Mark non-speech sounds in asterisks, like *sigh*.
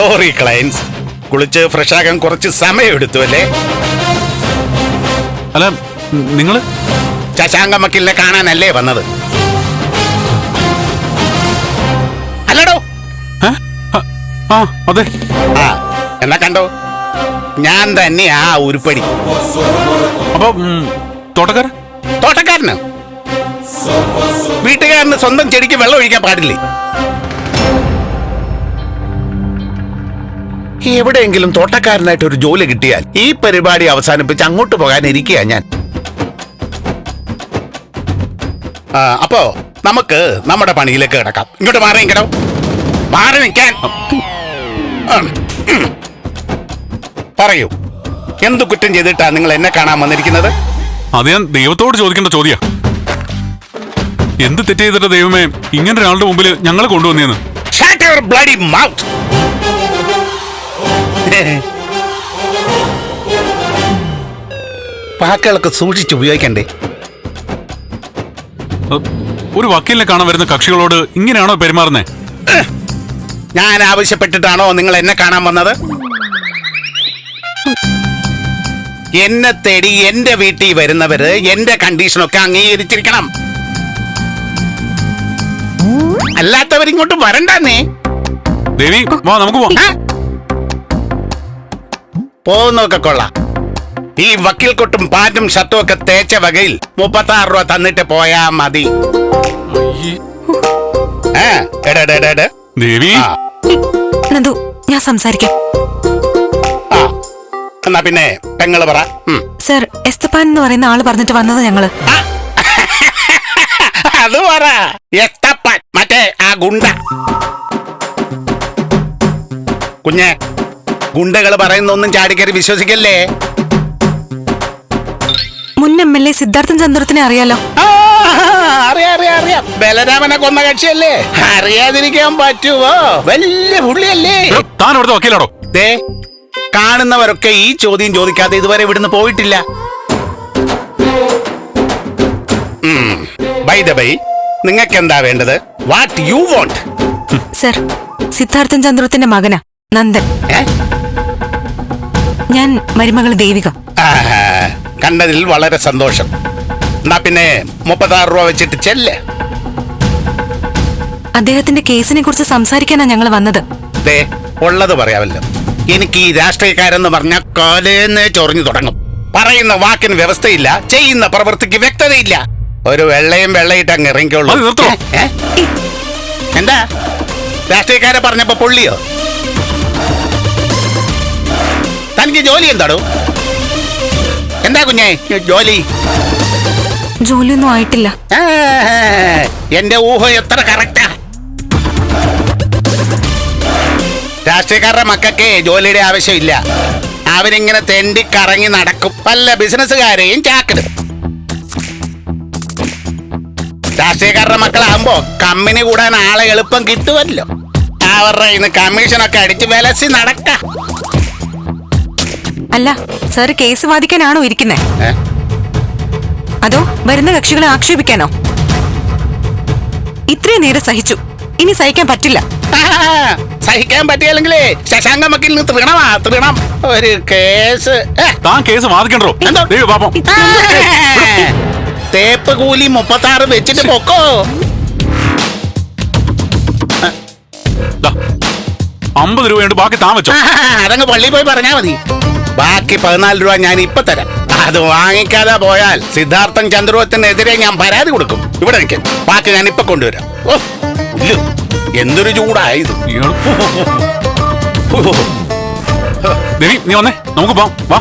Sorry clients കുളിച്ച് fresh ആകാൻ കുറച്ച് സമയം എടുത്തു അല്ലേ? അല്ല നിങ്ങൾ ശശാങ്ക കാണാനല്ലേ വന്നത്? അല്ലടോ? ആ, അതെ. ആ എന്നാ കണ്ടോ? ഞാൻ തന്നെ ആ ഉരുപ്പടി. അപ്പൊ തോട്ടക്കാരൻ? തോട്ടക്കാരന്? വീട്ടുകാരന് സ്വന്തം ചെടിക്ക് വെള്ളം ഒഴിക്കാൻ പാടില്ലേ? എവിടെയെങ്കിലും തോട്ടക്കാരനായിട്ട് ഒരു ജോലി കിട്ടിയാൽ ഈ പരിപാടി അവസാനിപ്പിച്ച് അങ്ങോട്ട് പോകാൻ ഇരിക്കുക ഞാൻ അപ്പോ നമുക്ക് നമ്മുടെ പണിയിലേക്ക് കിടക്കാം. ഇങ്ങോട്ട് മാറി നിൽക്കണോ മാറി നിൽക്കാൻ. പറയൂ. എന്തു കുറ്റം ചെയ്തിട്ടാ നിങ്ങൾ എന്നെ കാണാൻ വന്നിരിക്കുന്നത്? അത് ഞാൻ ദൈവത്തോട് ചോദിക്കേണ്ട ചോദ്യാ. എന്ത് തെറ്റ് ചെയ്തിട്ട് ദൈവമേ ഇങ്ങനെ ഒരാളുടെ മുമ്പിൽ ഞങ്ങൾ കൊണ്ടുവന്നേന്ന് ബ്ലഡി mouth! വാക്കുകളൊക്കെ സൂക്ഷിച്ച് ഉപയോഗിക്കണ്ടേ? ഒരു വക്കീലിനെ കാണാൻ വരുന്ന കക്ഷികളോട് ഇങ്ങനെയാണോ പെരുമാറുന്നേ? ഞാൻ ആവശ്യപ്പെട്ടിട്ടാണോ നിങ്ങൾ എന്നെ കാണാൻ വന്നത്? എന്നെ തേടി എന്റെ വീട്ടിൽ വരുന്നവര് എന്റെ കണ്ടീഷനൊക്കെ അംഗീകരിച്ചിരിക്കണം. അല്ലാത്തവരിങ്ങോട്ട് വരണ്ടേ ദേവി വാ നമുക്ക് പോവാം. ആ? കൊള്ള. ഈ വക്കീൽ കൊട്ടും പാറ്റും ഷർട്ടും ഒക്കെ തേച്ച വകയിൽ മുപ്പത്തി ആറ് രൂപ തന്നിട്ട് പോയാ മതി. ദേവി. നന്ദു ഞാൻ സംസാരിക്കാം. എന്നാ പിന്നെ പെങ്ങൾ പറ. സർ എസ്തപ്പാൻ എന്ന് പറയുന്ന ആൾ പറഞ്ഞിട്ട് വന്നത് ഞങ്ങൾ. അത് പറ. എത്തപ്പൻ മറ്റേ ആ ഗുണ്ട. കുഞ്ഞെ ഗുണ്ടകൾ പറയുന്നൊന്നും ചാടിക്കറി വിശ്വസിക്കല്ലേ? മുൻ എം എൽ എ സിദ്ധാർത്ഥൻ ചന്ദ്രത്തിനെ അറിയാലോ? ആ, അറിയാം അറിയാം അറിയാം. ബലരാമനെ കൊന്ന കക്ഷിയല്ലേ? അറിയാതിരിക്കാൻ പറ്റുമോ വലിയ പുള്ളിയല്ലേ? താൻ വക്കീലാടോ ദേ കാണുന്നവരൊക്കെ ഈ ചോദ്യം ചോദിക്കാതെ ഇതുവരെ ഇവിടുന്ന് പോയിട്ടില്ല. ബൈ ദ ബൈ നിങ്ങൾക്ക് എന്താ വേണ്ടത്? What you want sir Siddharthan ചന്ദ്രത്തിന്റെ മകനാ നന്ദൻ. ഞാൻ മരുമകൾ ദേവിക. കണ്ടതിൽ വളരെ സന്തോഷം. എന്നാ പിന്നെ മുപ്പത്താറ് രൂപ വെച്ചിട്ട് ചെല്ലേ. അദ്ദേഹത്തിന്റെ കേസിനെ കുറിച്ച് സംസാരിക്കാനാ ഞങ്ങൾ വന്നത്. ദേ ഉള്ളത് പറയാമല്ലോ. എനിക്ക് ഈ രാഷ്ട്രീയക്കാരെന്ന് പറഞ്ഞ കാലേന്ന് ചൊറിഞ്ഞു തുടങ്ങും. പറയുന്ന വാക്കിന് വ്യവസ്ഥയില്ല ചെയ്യുന്ന പ്രവൃത്തിക്ക് വ്യക്തതയില്ല. ഒരു വെള്ളയും വെള്ളയിട്ട് അങ്ങ് ഇറങ്ങിക്കോളൂ? എന്താ? രാഷ്ട്രീയക്കാരെ പറഞ്ഞപ്പോ പൊള്ളിയോ? തനിക്ക് ജോലി എന്താടോ? എന്താ കുഞ്ഞേ? ജോലി? ജോലിയൊന്നും ആയിട്ടില്ല. എന്റെ ഊഹം എത്ര കറക്റ്റാ? രാഷ്ട്രീയക്കാരുടെ മക്കൾക്ക് ജോലിയുടെ ആവശ്യമില്ല. അവരിങ്ങനെ തെണ്ടി കറങ്ങി നടക്കും. പല ബിസിനസ്സുകാരെയും ചാക്കിടും. രാഷ്ട്രീയക്കാരുടെ മക്കളാകുമ്പോ കമ്പനി കൂടാൻ ആളെ എളുപ്പം കിട്ടുമല്ലോ. അവരുടെ ഇന്ന് കമ്മീഷനൊക്കെ അടിച്ച് വിലസി നടക്ക. അല്ല സർ കേസ് വാദിക്കാനാണോ ഇരിക്കുന്നത്? അതോ വരുന്ന കക്ഷികളെ ആക്ഷേപിക്കാനോ? ഇത്രയും നേരം സഹിച്ചു. ഇനി സഹിക്കാൻ പറ്റില്ല. ആ, *laughs* സഹിക്കാൻ പറ്റിയല്ലെങ്കിലേ ശശാങ്ക മക്കിൽ നിന്ന് തൃണമാ തൃണം. ഒരു കേസ്. താൻ കേസ് വാദിക്കണ്ടോ? എന്താ? ദേവി പാപ്പം ആ, *laughs* തേപ്പ് കൂലി മുപ്പത്തി ആറ് വെച്ചിട്ട് പൊക്കോ. അമ്പത് രൂപയുണ്ട് ബാക്കി താമസിച്ചോ അതങ്ങ് പള്ളിയിൽ പോയി പറഞ്ഞാ മതി. ബാക്കി പതിനാല് രൂപ ഞാൻ ഇപ്പൊ തരാം. അത് വാങ്ങിക്കാതെ പോയാൽ സിദ്ധാർത്ഥൻ ചന്ദ്രുവത്തിനെതിരെ ഞാൻ പരാതി കൊടുക്കും. ഇവിടെ നിൽക്കും ബാക്കി ഞാൻ ഇപ്പൊ കൊണ്ടുവരാം. ഓ എന്തൊരു ചൂടായത്. ദേവി നീ വന്നേ. നമുക്ക് പോവാം. വാ.